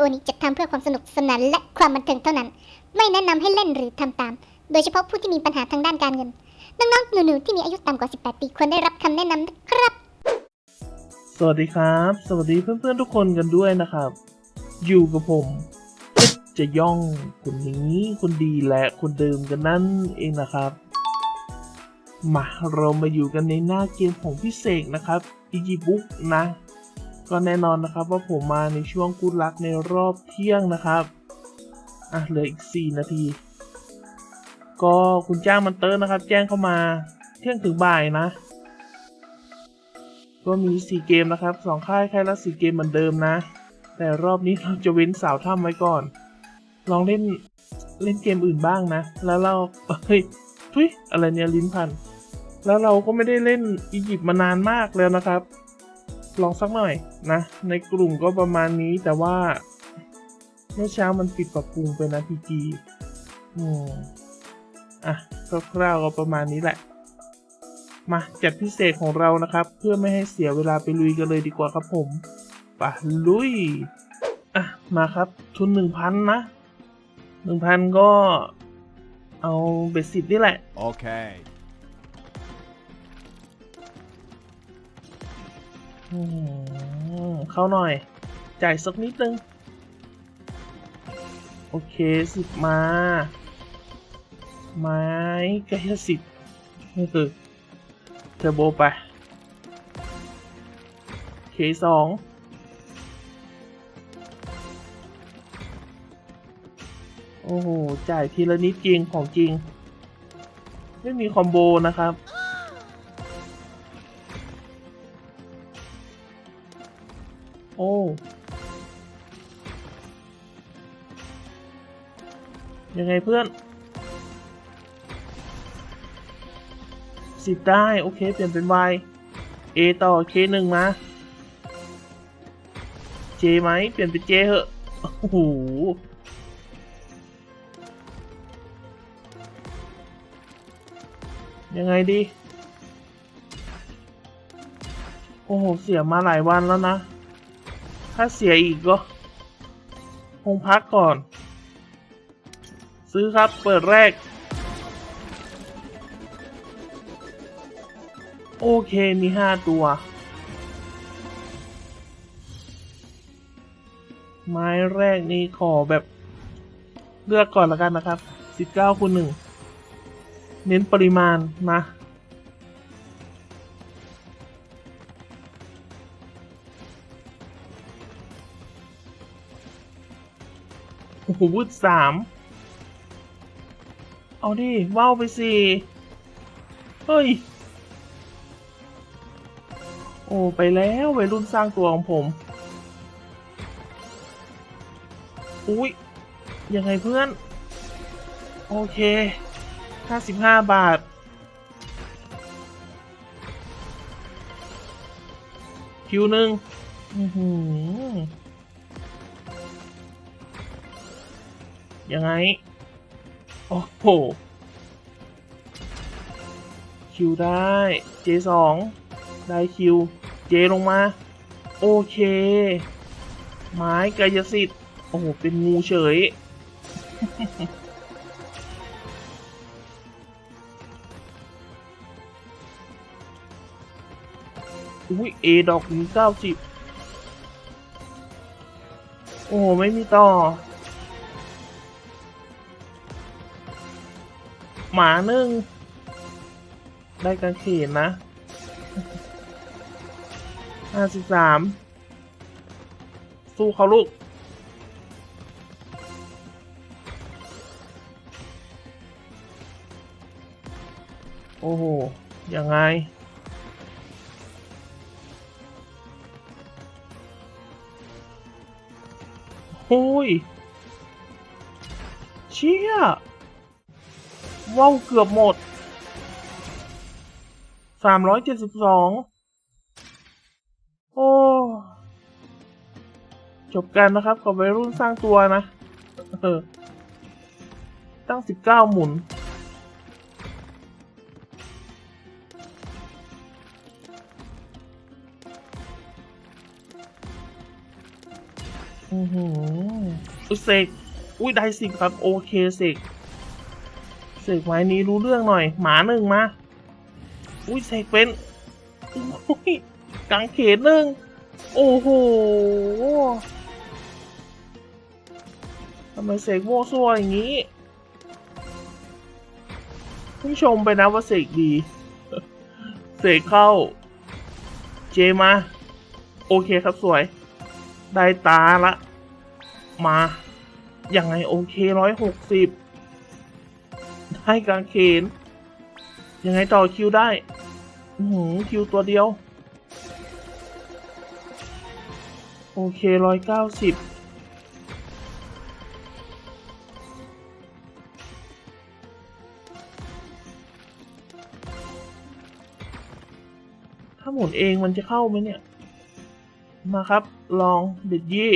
โอนี้จัดทำเพื่อความสนุกสนานและความบันเทิงเท่านั้น ไม่แนะนำให้เล่นหรือทำตาม โดยเฉพาะผู้ที่มีปัญหาทางด้านการเงิน น้องๆ หนูๆ ที่มีอายุต่ำกว่า 18 ปีควรได้รับคำแนะนำนะครับ สวัสดีครับ สวัสดีเพื่อนๆ ทุกคนกันด้วยนะครับ อยู่กับผมจะย่องคนนี้คนดีและคนเดิมกันนั่นเองนะครับมาเรามาอยู่กันในหน้าเกมของพี่เสกนะครับอีจีบุ๊กนะ ก็แน่นอนนะครับว่าผมมาในช่วงกูดลักในรอบเที่ยงนะครับอะเหลืออีก 4 นาที ก็คุณจ้างมันเตอร์นะครับ แจ้งเข้ามาเที่ยงถึงบ่ายนะ ก็มี 4 เกมนะครับ 2 ค่ายค่ายละ 4 เกมเหมือนเดิมนะ แต่รอบนี้เราจะเว้นสาวถ้ำไว้ก่อน ลองเล่นเล่นเกมอื่นบ้างนะ แล้วเราเฮ้ยทุยอะไรเนี่ยลิ้นพัน แล้วเราก็ไม่ได้เล่นอียิปต์มานานมากแล้วนะครับ ลองสักหน่อยนะ ในกลุ่มก็ประมาณนี้แต่ว่าเมื่อเช้ามันปิดปรับปรุงไปนะพีจีอืมอะคร่าวๆก็ประมาณนี้แหละ มาจัดพิเศษของเรานะครับ เพื่อไม่ให้เสียเวลาไปลุยกันเลยดีกว่าครับผมปะลุย อะ มาครับ ทุนหนึ่งพันนะหนึ่งพันก็เอาเบสิบนี่แหละ Okay. อืม เข้าหน่อย จ่ายสักนิดนึง โอเคสิบมา ไม้ก็แค่สิบนี่คือเทอร์โบไปเคสองโอ้โห จ่ายทีละนิดจริงของจริง ไม่มีคอมโบนะครับ โอ้ยังไงเพื่อน สิบได้ โอเค เปลี่ยนเป็น Y A ต่อ K หนึ่งมา J ไหม เปลี่ยนเป็น J เหอะ โอ้โห ยังไงดี โอ้โห เสียมาหลายวันแล้วนะ ถ้าเสียอีกก็ คงพักก่อน ซื้อครับเปิดแรก โอเคมีห้าตัว ไม้แรกนี่ขอแบบ เลือกก่อนละกันนะครับ 19คูณ1เน้นปริมาณมา อ้โหวุดสามเอาดิว้าวไปสิเฮ้ย โอ้ ไปแล้ววัยรุ่นสร้างตัวของผม อุ้ย ยังไงเพื่อน โอเค 55 บาท คิวหนึ่งอื้อหือ ยังไง โอ้โห คิวได้ J2 ได้คิว J ลงมา โอเค ไม้กายสิทธิ์ โอ้โห เป็นงูเฉย อุ้ยเอดอกนี้เก้าสิบโอ้โหไม่มีต่อ หมาหนึ่งได้กางเขนนะห้าสิบสามสู้เขาลูก โอ้โห ยังไงโอ้ยเชี่ย ว้าวเกือบหมด สามร้อยเจ็ดสิบสอง โอ้ จบกันนะครับกับวัยรุ่นสร้างตัวนะเออตั้งสิบเก้าหมุน อือหืออุ๊ยเสกอุ้ยได้สิครับ โอเคเสก สกไม้นี้รู้เรื่องหน่อย หมาหนึ่งมา อุ้ยเสกเป็นอุ้ยกางเขนหนึ่งโอ้โหทำไมเสกโม่ซัวอย่างนี้เพิ่งชมไปนะว่าเสกดี เสกเข้า เจมา โอเคครับสวย ได้ตาละ มา ยังไงโอเคร้อยหกสิบ ได้กางเขนยังไงต่อคิวได้หือคิวตัวเดียว โอเคร้อยเก้าสิบถ้าหมุนเองมันจะเข้าไหมเนี่ย มาครับ ลองเด็ดยี่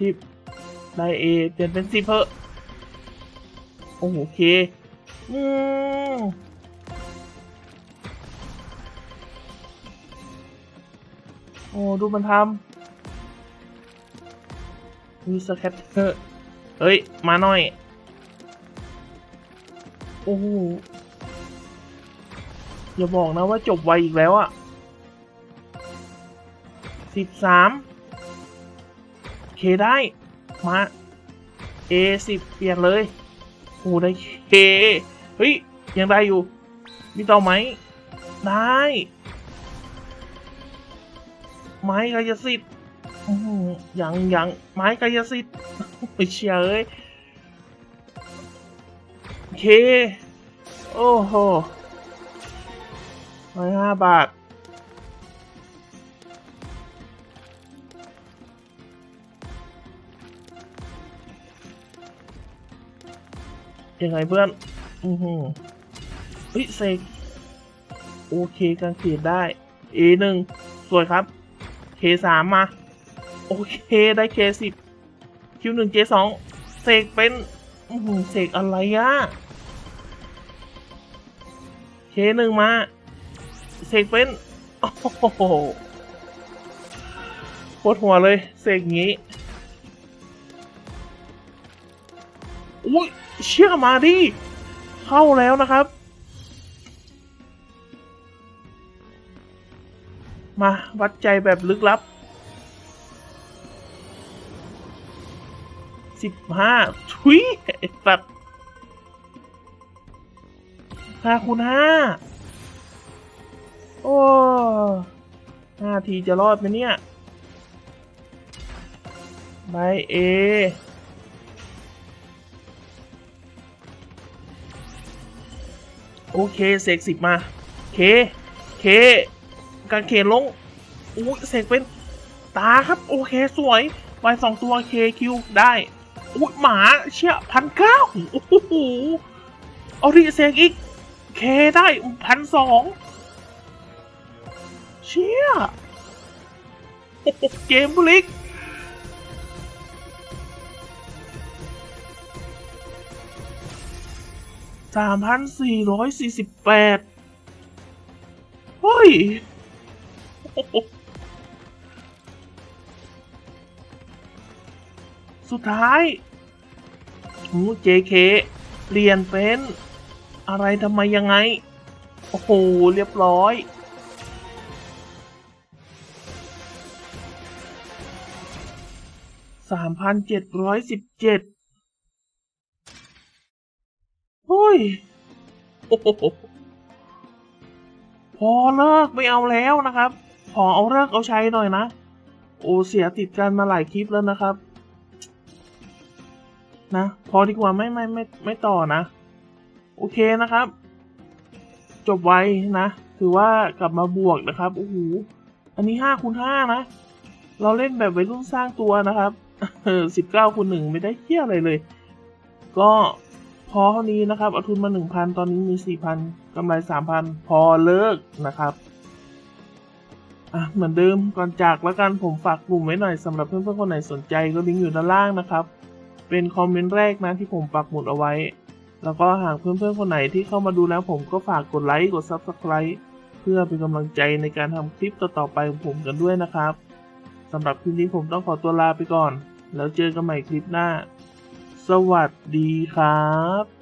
สิบ ได้เอเปลี่ยนเป็นสิบเพอะโอ้โหโอเคอืมโอ้ดูมันทำมีสแคตเตอร์เฮ้ย มาหน่อย โอ้โหอย่าบอกนะว่าจบไวอีกแล้วอะสิบสามเคได้ มา A สิเปลี่ยนเลยโอ้ได้เคเฮ้ย ยังได้อยู่ มีต่อไหม ได้ ไม้กายสิทธิ์ยังยังไม้กายสิทธิ์ไม่เชื่อเอ้ยเค โอ้โหร้อยห้าบาท ยังไงเพื่อน อือหือเฮ้ยเซกโอเคกางเขนได้ A หนึ่งสวยครับ K สามมา โอเคได้ K สิบ Q หนึ่ง J สองเสกเป็น อือหือเสกอะไรอะเคหนึ่งมาเสกเป็น โอ้โหปวดหัวเลย เสกงี้ เชื่อมาดิ เข้าแล้วนะครับ มาวัดใจแบบลึกลับสิบห้าทุยไอ้สัตว์ห้าคูณห้าโอ้ห้าทีจะรอดไหมเนี่ยใบเอ โอเคเสกสิบมาเคเคกางเขนลงอุ้ยเสกเป็นตาครับโอเคสวยใบสองตัวเคคิวได้อุ้ยหมาเชี่ยพันเก้าโอ้โหเอาดิเสกอีกเคได้พันสองเชี่ยเกมบุลิก สามพันสี่ร้อยสี่สิบแปดเฮ้ย สุดท้ายหู JK เปลี่ยนเป็น อะไรทำไมยังไง โอ้โห เรียบร้อย สามพันเจ็ดร้อยสิบเจ็ด เฮ้ยพอเลิกไม่เอาแล้วนะครับ ขอเอาเลิกเอาใช้หน่อยนะ โอ้เสียติดกันมาหลายคลิปแล้วนะครับ นะ พอดีกว่าไม่ไม่ไม่ไม่ต่อนะ โอเคนะครับ จบไว้นะ ถือว่ากลับมาบวกนะครับโอ้โหอันนี้ห้าคูณห้านะ เราเล่นแบบวัยรุ่นสร้างตัวนะครับสิบเก้าคูณหนึ่งไม่ได้เที่ยอะไรเลย ก็ พอเท่านี้นะครับเอาทุนมาหนึ่งพันตอนนี้มีสี่พันกำไรสามพันพอเลิกนะครับอะเหมือนเดิมก่อนจากแล้วกันผมฝากกลุ่มไว้หน่อยสำหรับเพื่อนๆคนไหนสนใจก็ลิงก์อยู่ด้านล่างนะครับ เป็นคอมเมนต์แรกนะที่ผมปักหมุดเอาไว้ แล้วก็หากเพื่อนๆคนไหนที่เข้ามาดูแล้วผมก็ฝากกดไลค์กด Subscribe เพื่อเป็นกำลังใจในการทำคลิปต่อๆไปของผมกันด้วยนะครับสำหรับคลิปนี้ผมต้องขอตัวลาไปก่อน แล้วเจอกันใหม่คลิปหน้า สวัสดีครับ